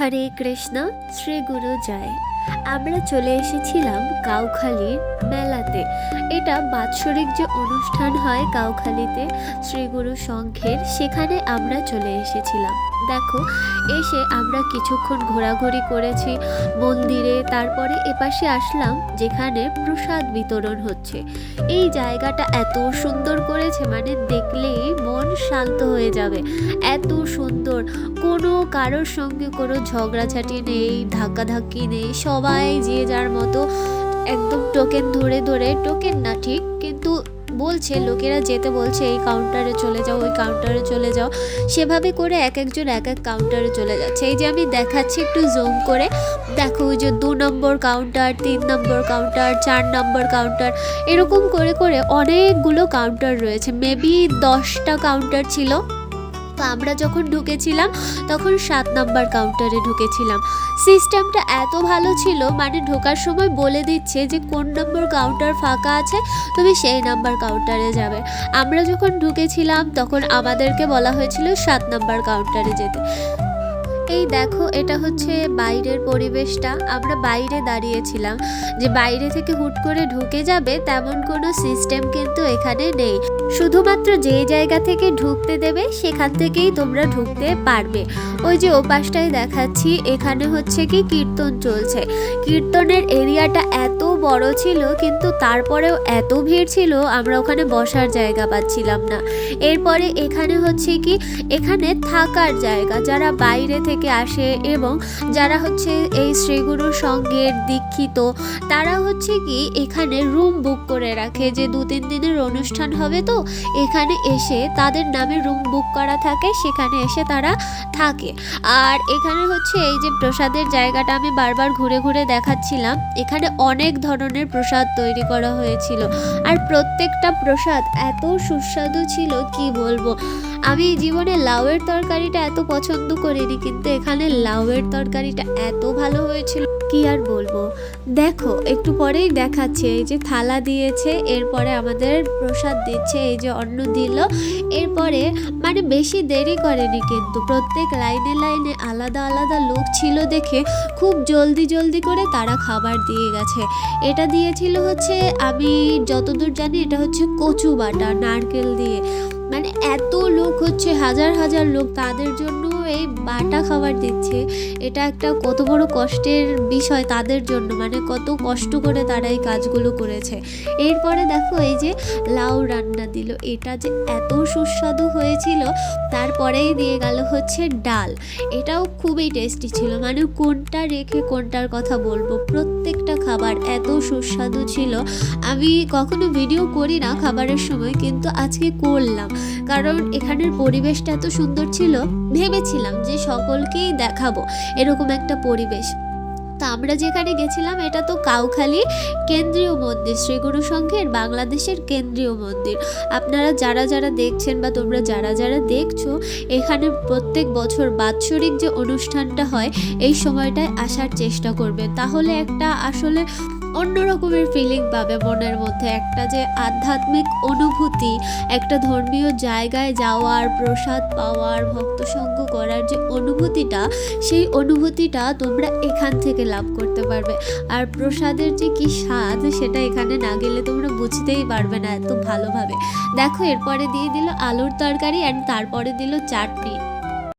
হরে কৃষ্ণ শ্রী গুরু জয়। আমরা চলে এসেছিলাম কাউখালীর মেলাতে। এটা বাৎসরিক যে অনুষ্ঠান হয় কাউখালীতে শ্রী গুরু সংঘের, সেখানে আমরা চলে এসেছিলাম। দেখো, এসে আমরা কিছুক্ষণ ঘোরাঘুরি করেছি মন্দিরে, তারপরে এপাশে আসলাম যেখানে প্রসাদ বিতরণ হচ্ছে। এই জায়গাটা এত সুন্দর করেছে মানে দেখলেই মন শান্ত হয়ে যাবে। এত সুন্দর, কোনো কারোর সঙ্গে কোনো ঝগড়াঝাটি নেই, ধাক্কাধাক্কি নেই সবাই যে যার মতো একদম টোকেন ধরে ধরে টোকেন না ঠিক, কিন্তু বলছে, লোকেরা যেতে বলছে, এই কাউন্টারে চলে যাও, ওই কাউন্টারে চলে যাও। সেভাবে করে এক একজন এক এক কাউন্টারে চলে যাচ্ছে। এই যে আমি দেখাচ্ছি একটু জুম করে, দেখো ওই যে দু নম্বর কাউন্টার তিন নম্বর কাউন্টার চার নম্বর কাউন্টার এরকম করে করে অনেকগুলো কাউন্টার রয়েছে। মেবি দশটা কাউন্টার ছিল। তো আমরা যখন ঢুকেছিলাম, তখন সাত নাম্বার কাউন্টারে ঢুকেছিলাম। সিস্টেমটা এত ভালো ছিল মানে ঢোকার সময় বলে দিচ্ছে যে কোন নম্বর কাউন্টার ফাঁকা আছে, তুমি সেই নাম্বার কাউন্টারে যাবে। আমরা যখন ঢুকেছিলাম, তখন আমাদেরকে বলা হয়েছিল সাত নাম্বার কাউন্টারে যেতে। এই দেখো, এটা হচ্ছে বাইরের পরিবেশটা। আমরা বাইরে দাঁড়িয়েছিলাম। যে বাইরে থেকে হুট করে ঢুকে যাবে, তেমন কোনো সিস্টেম কিন্তু এখানে নেই। শুধুমাত্র যে জায়গা থেকে ঢুকতে দেবে, সেখান থেকেই তোমরা ঢুকতে পারবে। ওই যে ওপাশটায় দেখাচ্ছি, এখানে হচ্ছে কি কীর্তন চলছে। কীর্তনের এরিয়াটা এত বড় ছিল, কিন্তু তারপরেও এত ভিড় ছিল, আমরা ওখানে বসার জায়গা পাচ্ছিলাম না। এরপরে এখানে হচ্ছে কি, এখানে থাকার জায়গা। যারা বাইরে থেকে আসে এবং যারা হচ্ছে এই শ্রীগুরুর সঙ্গের দীক্ষিত, তারা হচ্ছে কি এখানে রুম বুক করে রাখে যে দু তিন দিনের অনুষ্ঠান হবে তো, এখানে এসে তাদের নামে রুম বুক করা থাকে, সেখানে এসে তারা থাকে। আর এখানে হচ্ছে এই যে প্রসাদের জায়গাটা আমি বারবার ঘুরে ঘুরে দেখাচ্ছিলাম, এখানে অনেক ধরনের প্রসাদ তৈরি করা হয়েছিল। আর প্রত্যেকটা প্রসাদ এত সুস্বাদু ছিল, কি বলব? আমি জীবনে লাউয়ের তরকারিটা এত পছন্দ করিনি, কিন্তু এখানে লাউয়ের তরকারিটা এত ভালো হয়েছিল, কি আর বলব? দেখো, একটু পরেই দেখাচ্ছে, এই যে থালা দিয়েছে, এরপরে আমাদের প্রসাদ দিচ্ছে, এই যে অন্ন দিল, এরপরে মানে বেশি দেরি করেনি কিন্তু, প্রত্যেক লাইনে লাইনে আলাদা আলাদা লোক ছিল দেখে খুব জলদি জলদি করে তারা খাবার দিয়ে গেছে। এটা দিয়েছিল হচ্ছে, আমি যতদূর জানি, এটা হচ্ছে কচু বাটা নারকেল দিয়ে। মানে এত লোক হচ্ছে, হাজার হাজার লোক, তাদের জন্য এই বাটা খাবার দিচ্ছে, এটা একটা কত বড় কষ্টের বিষয় তাদের জন্য মানে কত কষ্ট করে তারা এই কাজগুলো করেছে। এরপরে দেখো এই যে লাউ রান্না দিল, এটা যে এত সুস্বাদু হয়েছিল, তারপরেই দিয়ে গেল হচ্ছে ডাল। এটাও খুবই টেস্টি ছিল মানে কোনটা রেখে কোনটার কথা বলব, প্রত্যেকটা খাবার এত সুস্বাদু ছিল। আমি কখনো ভিডিও করি না খাবারের সময়, কিন্তু আজকে করলাম। কারণ এখানের পরিবেশটা এত সুন্দর ছিল, ভেবেছিলাম যে সকলকেই দেখাবো এরকম একটা পরিবেশ। তা আমরা যেখানে গেছিলাম এটা তো কাউখালী কেন্দ্রীয় মন্দির, শ্রীগুরু সংঘের বাংলাদেশের কেন্দ্রীয় মন্দির। আপনারা যারা যারা দেখছেন বা তোমরা যারা যারা দেখছ, এখানে প্রত্যেক বছর বাৎসরিক যে অনুষ্ঠানটা হয়, এই সময়টায় আসার চেষ্টা করবে তাহলে একটা আসলে অন্য রকমের ফিলিং পাবে মনের মধ্যে একটা যে আধ্যাত্মিক অনুভূতি, একটা ধর্মীয় জায়গায় যাওয়ার, প্রসাদ পাওয়ার, ভক্তসঙ্গ করার যে অনুভূতিটা, সেই অনুভূতিটা তোমরা এখান থেকে লাভ করতে পারবে। আর প্রসাদের যে কি স্বাদ, সেটা এখানে না গেলে তোমরা বুঝতেই পারবে না এত ভালোভাবে। দেখো, এরপরে দিয়ে দিল আলুর তরকারি অ্যান্ড তারপরে দিল চাটনি।